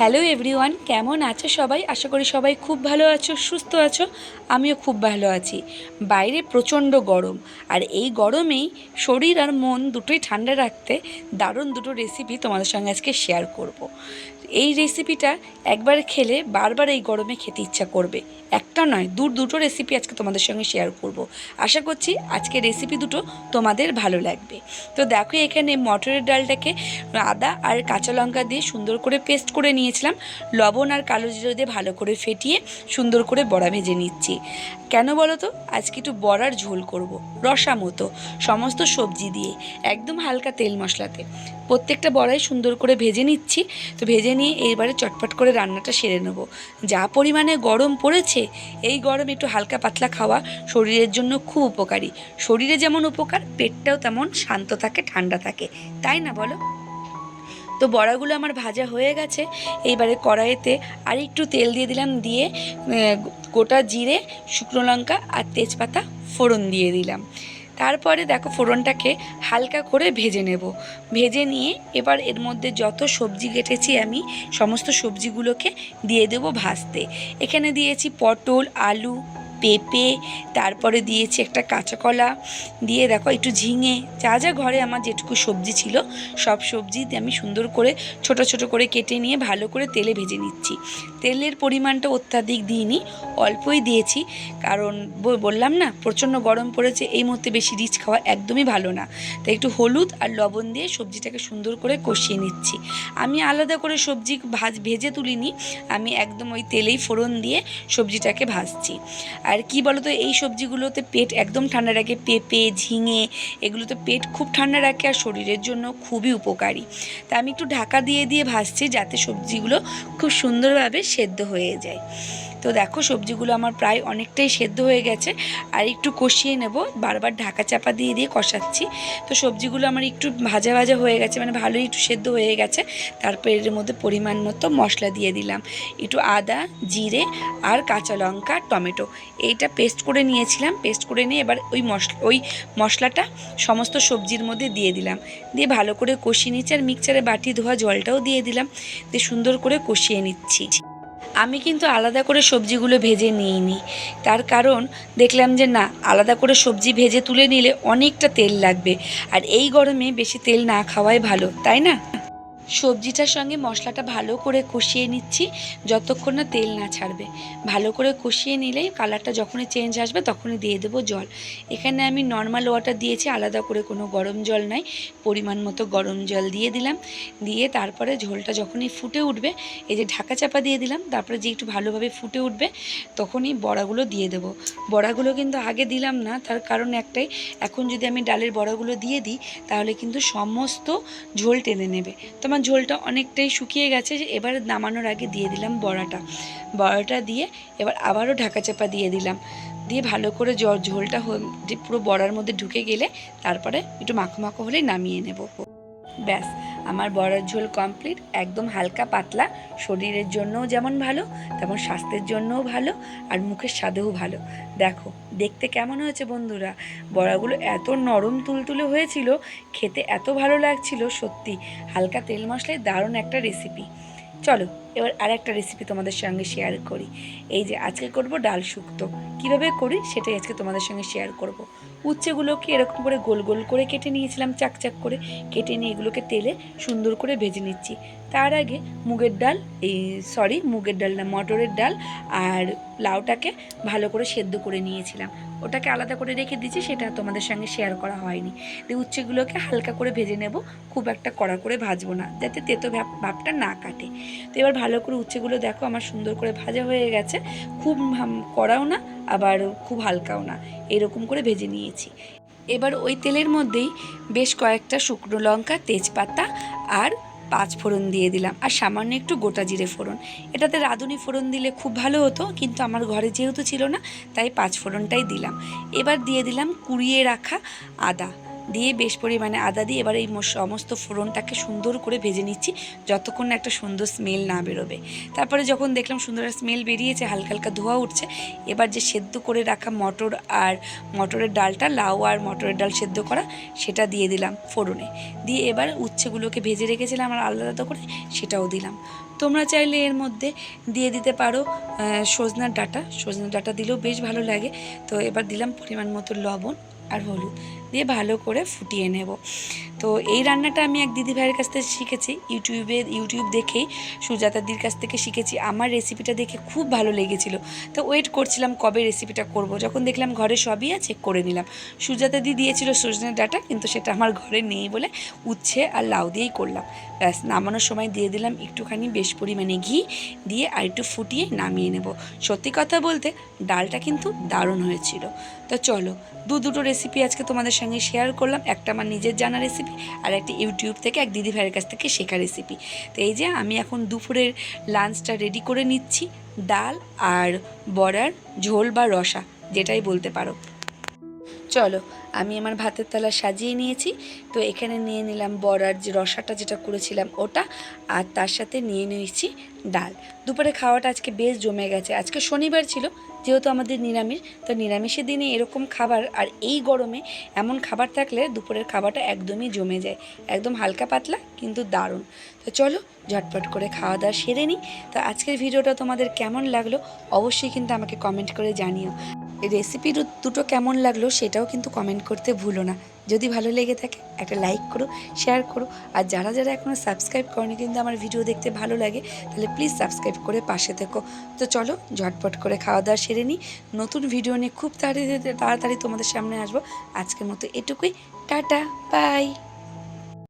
Hello everyone, কেমন আছো সবাই আশা করি সবাই খুব ভালো আছো, সুস্থ আছো, আমিও খুব ভালো আছি বাইরে প্রচণ্ড গরম, আর এই গরমেই শরীর আর মন দুটোই ঠান্ডা রাখতে দারুণ দুটো রেসিপি তোমাদের সঙ্গে আজকে শেয়ার করব। এই রেসিপিটা একবার খেলে বারবার এই গরমে খেতে ইচ্ছা করবে। একটা নয় দূর দুটো রেসিপি আজকে তোমাদের সঙ্গে শেয়ার করব। আশা করছি আজকে রেসিপি দুটো তোমাদের ভালো লাগবে। তো দেখো, এখানে মটরের ডালটাকে আদা আর কাঁচা লঙ্কা দিয়ে সুন্দর করে পেস্ট করে নিয়েছিলাম। লবণ আর কালো জিরো দিয়ে ভালো করে ফেটিয়ে সুন্দর করে বড়া ভেজে নিচ্ছি। কেন বলো তো আজকে একটু বড়ার ঝোল করব। রসা মতো, সমস্ত সবজি দিয়ে, একদম হালকা তেল মশলাতে। প্রত্যেকটা বড়াই সুন্দর করে ভেজে নিচ্ছি। তো ভেজে নিয়ে এইবারে চটপট করে রান্নাটা সেরে নেব। যা পরিমাণে গরম পড়েছে, এই গরম একটু হালকা পাতলা খাওয়া শরীরের জন্য খুব উপকারী। শরীরে যেমন উপকার, পেটটাও তেমন শান্ত থাকে, ঠান্ডা থাকে। তাই না বলো? তো বড়াগুলো আমার ভাজা হয়ে গেছে। এইবারে কড়াইতে আর একটু তেল দিয়ে দিলাম, দিয়ে গোটা জিরে, শুকনো লঙ্কা আর তেজপাতা ফোড়ন দিয়ে দিলাম। তারপরে দেখো ফোড়নটাকে হালকা করে ভেজে নেব। ভেজে নিয়ে এবার এর মধ্যে যত সবজি কেটেছি আমি, সমস্ত সবজিগুলোকে দিয়ে দেব ভাজতে। এখানে দিয়েছি পটল, আলু পেঁপে, তারপরে দিয়েছি একটা কাঁচা কলা। দিয়ে দেখো একটু ঝিঙে, যা যা ঘরে আমার যেটুকু সবজি ছিল, সব সবজি আমি সুন্দর করে ছোট ছোট করে কেটে নিয়ে ভালো করে তেলে ভেজে নিচ্ছি। তেলের পরিমাণটা অত্যাধিক দিইনি, অল্পই দিয়েছি। কারণ বললাম না, প্রচণ্ড গরম পড়েছে, এই মুহূর্তে বেশি রিচ খাওয়া একদমই ভালো না। তাই একটু হলুদ আর লবণ দিয়ে সবজিটাকে সুন্দর করে কষিয়ে নিচ্ছি। আমি আলাদা করে সবজি ভাজ, ভেজে তুলিনি, আমি একদম ওই তেলেই ফোড়ন দিয়ে সবজিটাকে ভাজছি। আর কি তো এই সবজিগুলোতে পেট একদম ঠান্ডা রাখে, পেঁপে, ঝিঙে, এগুলোতে পেট খুব ঠান্ডা রাখে আর শরীরের জন্য খুবই উপকারী। তা আমি একটু ঢাকা দিয়ে দিয়ে ভাজছি যাতে সবজিগুলো খুব সুন্দরভাবে সেদ্ধ হয়ে যায়। তো দেখো, সবজিগুলো আমার প্রায় অনেকটাই সেদ্ধ হয়ে গেছে। আর একটু কষিয়ে নেব। বারবার ঢাকা চাপা দিয়ে দিয়ে কষাচ্ছি। তো সবজিগুলো আমার একটু ভাজা ভাজা হয়ে গেছে মানে ভালোই একটু সেদ্ধ হয়ে গেছে। তারপর এর মধ্যে পরিমাণ মতো মশলা দিয়ে দিলাম। একটু আদা, জিরে আর কাঁচা লঙ্কা, টমেটো। এইটা পেস্ট করে নিয়েছিলাম। পেস্ট করে নিয়ে এবার ওই মশলা ওই মশলাটা সমস্ত সবজির মধ্যে দিয়ে দিলাম। দিয়ে ভালো করে কষিয়ে নিচ্ছি আর মিক্সচারে বাটি ধোয়া জলটাও দিয়ে দিলাম। দিয়ে সুন্দর করে কষিয়ে নিচ্ছি। আমি কিন্তু আলাদা করে সবজিগুলো ভেজে নিইনি। তার কারণ দেখলাম যে না, আলাদা করে সবজি ভেজে তুলে নিলে অনেকটা তেল লাগবে। আর এই গরমে বেশি তেল না খাওয়াই ভালো, তাই না? সবজিটার সঙ্গে মশলাটা ভালো করে কষিয়ে নিচ্ছি, যতক্ষণ না তেল না ছাড়বে। ভালো করে কষিয়ে নিলেই কালারটা যখনই চেঞ্জ আসবে তখনই দিয়ে দেবো জল। এখানে আমি নর্মাল ওয়াটার দিয়েছি, আলাদা করে কোনো গরম জল নাই, পরিমাণ মতো গরম জল দিয়ে দিলাম। দিয়ে তারপরে ঝোলটা যখনই ফুটে উঠবে, এই যে ঢাকা চাপা দিয়ে দিলাম, তারপরে যে একটু ভালোভাবে ফুটে উঠবে, তখনই বড়াগুলো দিয়ে দেবো। বড়াগুলো কিন্তু আগে দিলাম না, তার কারণ একটাই, এখন যদি আমি ডালের বড়াগুলো দিয়ে দিই, তাহলে কিন্তু সমস্ত ঝোল টেনে নেবে। তোমার ঝোলটা অনেকটাই শুকিয়ে গেছে এবার নামানোর আগে দিয়ে দিলাম বড়াটা। বড়াটা দিয়ে এবার আবারও ঢাকা চাপা দিয়ে দিলাম। দিয়ে ভালো করে ঝোলটা পুরো বড়ার মধ্যে ঢুকে গেলে তারপরে একটু মাখো মাখো হলেই নামিয়ে নেব। ব্যাস। আমার বড়ার ঝোল কমপ্লিট একদম হালকা পাতলা। শরীরের জন্যও যেমন ভালো, তেমন স্বাস্থ্যের জন্যও ভালো, আর মুখের স্বাদেও ভালো। দেখো, দেখতে কেমন হয়েছে বন্ধুরা? বড়াগুলো এত নরম তুলতুলে হয়েছিল, খেতে এত ভালো লাগছিল, সত্যি। হালকা তেল মশলায় দারুণ একটা রেসিপি চলো এবার আর একটা রেসিপি তোমাদের সঙ্গে শেয়ার করি। এই যে আজকে করব ডাল শুক্তো। কীভাবে করি সেটাই আজকে তোমাদের সঙ্গে শেয়ার করব। উচ্ছেগুলোকে এরকম করে গোল গোল করে কেটে নিয়েছিলাম চাকচাক করে। কেটে নিয়ে এগুলোকে তেলে সুন্দর করে ভেজে নিচ্ছি। তার আগে মুগের ডাল, এই সরি মুগের ডাল না, মটরের ডাল আর লাউটাকে ভালো করে সেদ্ধ করে নিয়েছিলাম। ওটাকে আলাদা করে রেখে দিয়েছি, সেটা তোমাদের সঙ্গে শেয়ার করা হয়নি। দিয়ে উচ্ছেগুলোকে হালকা করে ভেজে নেব, খুব একটা কড়া করে ভাজবো না, যাতে তেতো ভাব ভাবটা না কাটে। তো এবার ভালো করে উচ্ছেগুলো দেখো, আমার সুন্দর করে ভাজা হয়ে গেছে। খুব কড়াও না, আবার খুব হালকাও না। এরকম করে ভেজে নিয়েছি। এবার ওই তেলের মধ্যেই বেশ কয়েকটা শুকনো লঙ্কা, তেজপাতা আর পাঁচ ফোড়ন দিয়ে দিলাম। আর সামান্য একটু গোটা জিরে ফোড়ন। এটাতে রাঁধুনি ফোড়ন দিলে খুব ভালো হতো, কিন্তু আমার ঘরে যেহেতু ছিল না, তাই পাঁচ ফোড়নটাই দিলাম। এবার দিয়ে দিলাম কুড়িয়ে রাখা আদা। দিয়ে বেশ পরিমাণে আদা দিয়ে এবার এই সমস্ত ফোড়নটাকে সুন্দর করে ভেজে নিচ্ছি, যতক্ষণ না একটা সুন্দর স্মেল না বেরোবে। তারপরে যখন দেখলাম সুন্দর স্মেল বেরিয়েছে, হালকা হালকা ধোয়া উঠছে, এবার যে সেদ্ধ করে রাখা মটর আর মটরের ডালটা, লাউ আর মটরের ডাল সেদ্ধ করা, সেটা দিয়ে দিলাম ফোড়নে। দিয়ে এবার উচ্ছেগুলোকে ভেজে রেখেছিলাম আর আলাদা আলাদা করে সেটাও দিলাম। তোমরা চাইলে এর মধ্যে দিয়ে দিতে পারো সজনার ডাটা। সজনার ডাটা দিলেও বেশ ভালো লাগে। তো এবার দিলাম পরিমাণ মতো লবণ আর হলুদ। দিয়ে ভালো করে ফুটিয়ে নেব। তো এই রান্নাটা আমি এক দিদি ভাইয়ের কাছ থেকে শিখেছি। ইউটিউবে, ইউটিউব দেখেই সুজাতাদির কাছ থেকে শিখেছি। আমার রেসিপিটা দেখে খুব ভালো লেগেছিল। তো ওয়েট করছিলাম কবে রেসিপিটা করব। যখন দেখলাম ঘরে সবই আছে, করে নিলাম। সুজাতাদি দিয়েছিল সজনের ডাটা, কিন্তু সেটা আমার ঘরে নেই বলে উচ্ছে আর লাউ দিয়েই করলাম। ব্যাস, নামানোর সময় দিয়ে দিলাম একটুখানি বেশ পরিমাণে ঘি দিয়ে আর একটু ফুটিয়ে নামিয়ে নেব। সত্যি কথা বলতে, ডালটা কিন্তু দারুণ হয়েছিল। তো চলো দু দুটো রেসিপি আজকে তোমাদের সঙ্গে শেয়ার করলাম। একটা আমার নিজের জানা রেসিপি আর একটা ইউটিউব থেকে এক দিদি ভাইয়ের কাছ থেকে শেখা রেসিপি তো এই যে আমি এখন দুপুরের লাঞ্চটা রেডি করে নিচ্ছি। ডাল আর বড়ার ঝোল বা রসা, যেটাই বলতে পারো। চলো, আমি আমার ভাতের থালা সাজিয়ে নিয়েছি। তো এখানে নিয়ে নিলাম বড়ার যে রসাটা যেটা করেছিলাম ওটা, আর তার সাথে নিয়ে নিয়েছি ডাল। দুপুরে খাওয়াটা আজকে বেশ জমে গেছে। আজকে শনিবার ছিল, যেহেতু আমাদের নিরামিষ, তো নিরামিষের দিনে এরকম খাবার আর এই গরমে এমন খাবার থাকলে দুপুরের খাবারটা একদমই জমে যায়। একদম হালকা পাতলা, কিন্তু দারুণ। তো চলো, ঝটপট করে খাওয়া দাওয়া সেরে নিই। তো আজকের ভিডিওটা তোমাদের কেমন লাগল, অবশ্যই কিন্তু আমাকে কমেন্ট করে জানিও। রেসিপি দুটো কেমন লাগল সেটাও কিন্তু কমেন্ট করতে ভুলো না। যদি ভালো লেগে থাকে, একটা লাইক করো শেয়ার করো। আর যারা যারা এখনও সাবস্ক্রাইব করেনি কিন্তু আমার ভিডিও দেখতে ভালো লাগে, তাহলে প্লিজ সাবস্ক্রাইব করে পাশে থেকো। তো চলো, ঝটপট করে খাওয়া দাওয়া সেরে নিই নতুন ভিডিও নিয়ে খুব তাড়াতাড়ি তাড়াতাড়ি তোমাদের সামনে আসব। আজকের মতো এটুকুই। Tata bye